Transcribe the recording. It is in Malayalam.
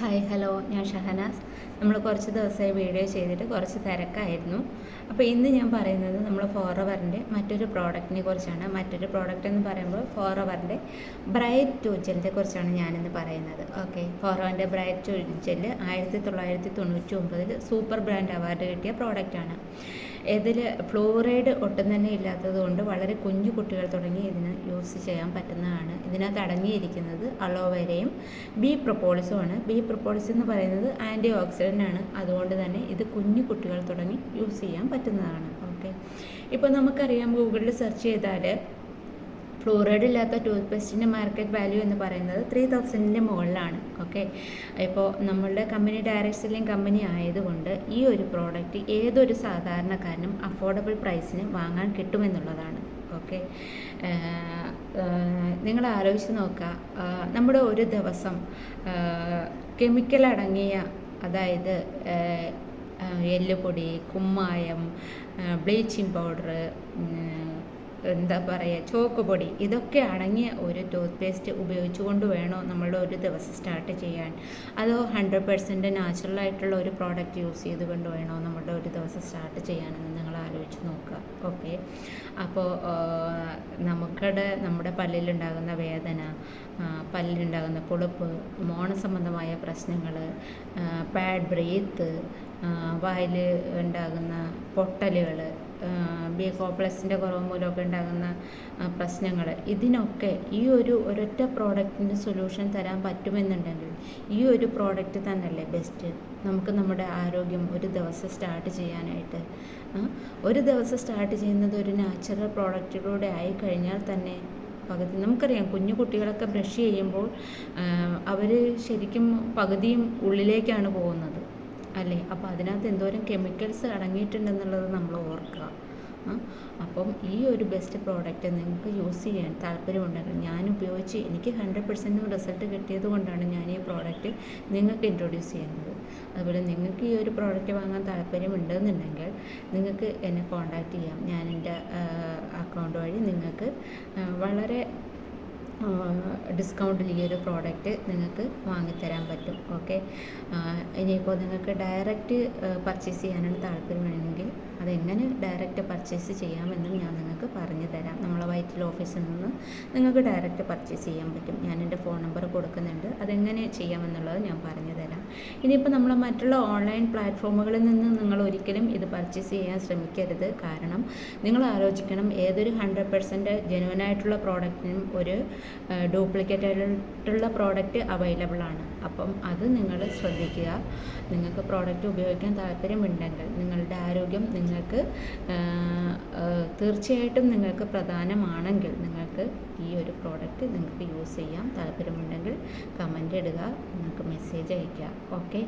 ഹായ് ഹലോ ഞാൻ ഷഹനാസ്. നമ്മൾ കുറച്ച് ദിവസമായി വീഡിയോ ചെയ്തിട്ട് കുറച്ച് തിരക്കായിരുന്നു. അപ്പോൾ ഇന്ന് ഞാൻ പറയുന്നത് നമ്മൾ ഫോറവറിന്റെ മറ്റൊരു പ്രോഡക്റ്റിനെ കുറിച്ചാണ്. മറ്റൊരു പ്രോഡക്റ്റ് എന്ന് പറയുമ്പോൾ ഫോറവറിന്റെ ബ്രൈറ്റ് ടൂജലിനെ കുറിച്ചാണ് ഞാനിന്ന് പറയുന്നത്. ഓക്കെ ഫോറവറിന്റെ ബ്രൈറ്റ് ടൂജൽ ആയിരത്തി തൊള്ളായിരത്തി തൊണ്ണൂറ്റി ഒമ്പതിൽ സൂപ്പർ ബ്രാൻഡ് അവാർഡ് കിട്ടിയ പ്രോഡക്റ്റാണ് ഇതിൽ ഫ്ലോറൈഡ് ഒട്ടും തന്നെ ഇല്ലാത്തതുകൊണ്ട് വളരെ കുഞ്ഞു കുട്ടികൾ തുടങ്ങി ഇതിന് യൂസ് ചെയ്യാൻ പറ്റുന്നതാണ്. ഇതിനകത്ത് അടങ്ങിയിരിക്കുന്നത് അലോവേരയും ബി പ്രൊപ്പോളിസുമാണ് ബി പ്രൊപ്പോളിസ് എന്ന് പറയുന്നത് ആന്റി ആണ് അതുകൊണ്ട് തന്നെ ഇത് കുഞ്ഞു കുട്ടികൾ തുടങ്ങി യൂസ് ചെയ്യാൻ പറ്റുന്നതാണ്. ഓക്കെ. ഇപ്പോൾ നമുക്കറിയാം ഗൂഗിളിൽ സെർച്ച് ചെയ്താൽ ഫ്ലൂറൈഡ് ഇല്ലാത്ത ടൂത്ത് പേസ്റ്റിന്റെ മാർക്കറ്റ് വാല്യൂ എന്ന് പറയുന്നത് ത്രീ തൗസൻഡിന്റെ മുകളിലാണ്. ഓക്കെ. ഇപ്പോൾ നമ്മളുടെ കമ്പനി ഡയറക്റ്റ് സെല്ലിംഗ് കമ്പനി ആയതുകൊണ്ട് ഈ ഒരു പ്രോഡക്റ്റ് ഏതൊരു സാധാരണക്കാരനും അഫോർഡബിൾ പ്രൈസിന് വാങ്ങാൻ കിട്ടുമെന്നുള്ളതാണ്. ഓക്കെ. നിങ്ങൾ ആലോചിച്ച് നോക്കുക. നമ്മുടെ ഒരു ദിവസം കെമിക്കൽ അടങ്ങിയ അതായത് എല്ലുപൊടി കുമ്മായം ബ്ലീച്ചിങ് പൗഡർ എന്താ പറയുക ചോക്ക് പൊടി ഇതൊക്കെ അടങ്ങിയ ഒരു ടൂത്ത് പേസ്റ്റ് ഉപയോഗിച്ചുകൊണ്ട് വേണോ നമ്മൾ ഒരു ദിവസം സ്റ്റാർട്ട് ചെയ്യാൻ? അതോ ഹൺഡ്രഡ് പെർസെന്റ് നാച്ചുറൽ ആയിട്ടുള്ള ഒരു പ്രോഡക്റ്റ് യൂസ് ചെയ്തുകൊണ്ട് വേണോ നമ്മളുടെ ഒരു ദിവസം സ്റ്റാർട്ട് ചെയ്യാനെന്ന് നിങ്ങൾ ആലോചിച്ച് നോക്കുക. ഓക്കെ അപ്പോൾ നമുക്കടെ നമ്മുടെ പല്ലിലുണ്ടാകുന്ന വേദന പല്ലിലുണ്ടാകുന്ന പൊളുപ്പ് മോണ സംബന്ധമായ പ്രശ്നങ്ങൾ പാഡ് ബ്രീത്ത് വായിൽ ഉണ്ടാകുന്ന പൊട്ടലുകൾ ബി കോംപ്ലക്സിന്റെ കുറവ് മൂലമൊക്കെ ഉണ്ടാകുന്ന പ്രശ്നങ്ങൾ. ഇതിനൊക്കെ ഈ ഒരു ഒരൊറ്റ പ്രോഡക്റ്റിന്റെ സൊല്യൂഷൻ തരാൻ പറ്റുമെന്നുണ്ടെങ്കിൽ ഈ ഒരു പ്രോഡക്റ്റ് തന്നെയല്ലേ ബെസ്റ്റ് നമുക്ക് നമ്മുടെ ആരോഗ്യം ഒരു ദിവസം സ്റ്റാർട്ട് ചെയ്യാനായിട്ട്. ഒരു ദിവസം സ്റ്റാർട്ട് ചെയ്യുന്നത് ഒരു നാച്ചുറൽ പ്രോഡക്റ്റിലൂടെ ആയി കഴിഞ്ഞാൽ തന്നെ പകുതി. നമുക്കറിയാം കുഞ്ഞു കുട്ടികളൊക്കെ ബ്രഷ് ചെയ്യുമ്പോൾ അവർ ശരിക്കും പകുതിയും ഉള്ളിലേക്കാണ് പോകുന്നത്. അല്ലേ? അപ്പോൾ അതിനകത്ത് എന്തോരം കെമിക്കൽസ് അടങ്ങിയിട്ടുണ്ടെന്നുള്ളത് നമ്മൾ ഓർക്കുക. അപ്പം ഈ ഒരു ബെസ്റ്റ് പ്രോഡക്റ്റ് നിങ്ങൾക്ക് യൂസ് ചെയ്യാൻ താല്പര്യമുണ്ടെങ്കിൽ ഞാൻ ഉപയോഗിച്ച് എനിക്ക് ഹൺഡ്രഡ് പെർസെന്റും റിസൾട്ട് കിട്ടിയത് കൊണ്ടാണ് ഞാൻ ഈ പ്രോഡക്റ്റ് നിങ്ങൾക്ക് ഇൻട്രൊഡ്യൂസ് ചെയ്യുന്നത്. അതുപോലെ നിങ്ങൾക്ക് ഈ ഒരു പ്രോഡക്റ്റ് വാങ്ങാൻ താല്പര്യമുണ്ടെന്നുണ്ടെങ്കിൽ നിങ്ങൾക്ക് എന്നെ കോൺടാക്റ്റ് ചെയ്യാം. ഞാൻ എന്റെ അക്കൗണ്ട് വഴി നിങ്ങൾക്ക് വളരെ ഡിസ്കൗണ്ടിൽ ഈ ഒരു പ്രോഡക്റ്റ് നിങ്ങൾക്ക് വാങ്ങിത്തരാൻ പറ്റും. ഓക്കെ ഇനിയിപ്പോൾ നിങ്ങൾക്ക് ഡയറക്റ്റ് പർച്ചേസ് ചെയ്യാനാണ് താല്പര്യമാണെങ്കിൽ അതെങ്ങനെ ഡയറക്റ്റ് പർച്ചേസ് ചെയ്യാമെന്നും ഞാൻ നിങ്ങൾക്ക് പറഞ്ഞു തരാം. നമ്മളെ വൈറ്റിൽ ഓഫീസിൽ നിന്ന് നിങ്ങൾക്ക് ഡയറക്റ്റ് പർച്ചേസ് ചെയ്യാൻ പറ്റും. ഞാൻ എന്റെ ഫോൺ നമ്പർ കൊടുക്കുന്നുണ്ട്. അതെങ്ങനെ ചെയ്യാമെന്നുള്ളത് ഞാൻ പറഞ്ഞു തരാം. ഇനിയിപ്പോൾ നമ്മൾ മറ്റുള്ള ഓൺലൈൻ പ്ലാറ്റ്ഫോമുകളിൽ നിന്ന് നിങ്ങൾ ഒരിക്കലും ഇത് പർച്ചേസ് ചെയ്യാൻ ശ്രമിക്കരുത്. കാരണം നിങ്ങൾ ആലോചിക്കണം ഏതൊരു ഹൺഡ്രഡ് പെർസെന്റ് ജെനുവനായിട്ടുള്ള പ്രോഡക്റ്റിനും ഒരു ഡ്യൂപ്ലിക്കേറ്റ് ആയിട്ടുള്ള പ്രോഡക്റ്റ് അവൈലബിൾ ആണ്. അപ്പം അത് നിങ്ങൾ ശ്രദ്ധിക്കുക. നിങ്ങൾക്ക് പ്രോഡക്റ്റ് ഉപയോഗിക്കാൻ താല്പര്യമുണ്ടെങ്കിൽ നിങ്ങളുടെ ആരോഗ്യം നിങ്ങൾക്ക് തീർച്ചയായിട്ടും നിങ്ങൾക്ക് പ്രധാനമാണെങ്കിൽ നിങ്ങൾക്ക് ഈ ഒരു പ്രോഡക്റ്റ് നിങ്ങൾക്ക് യൂസ് ചെയ്യാം. താല്പര്യമുണ്ടെങ്കിൽ കമന്റ് ഇടുക നിങ്ങൾക്ക് മെസ്സേജ് അയയ്ക്കുക ഓക്കെ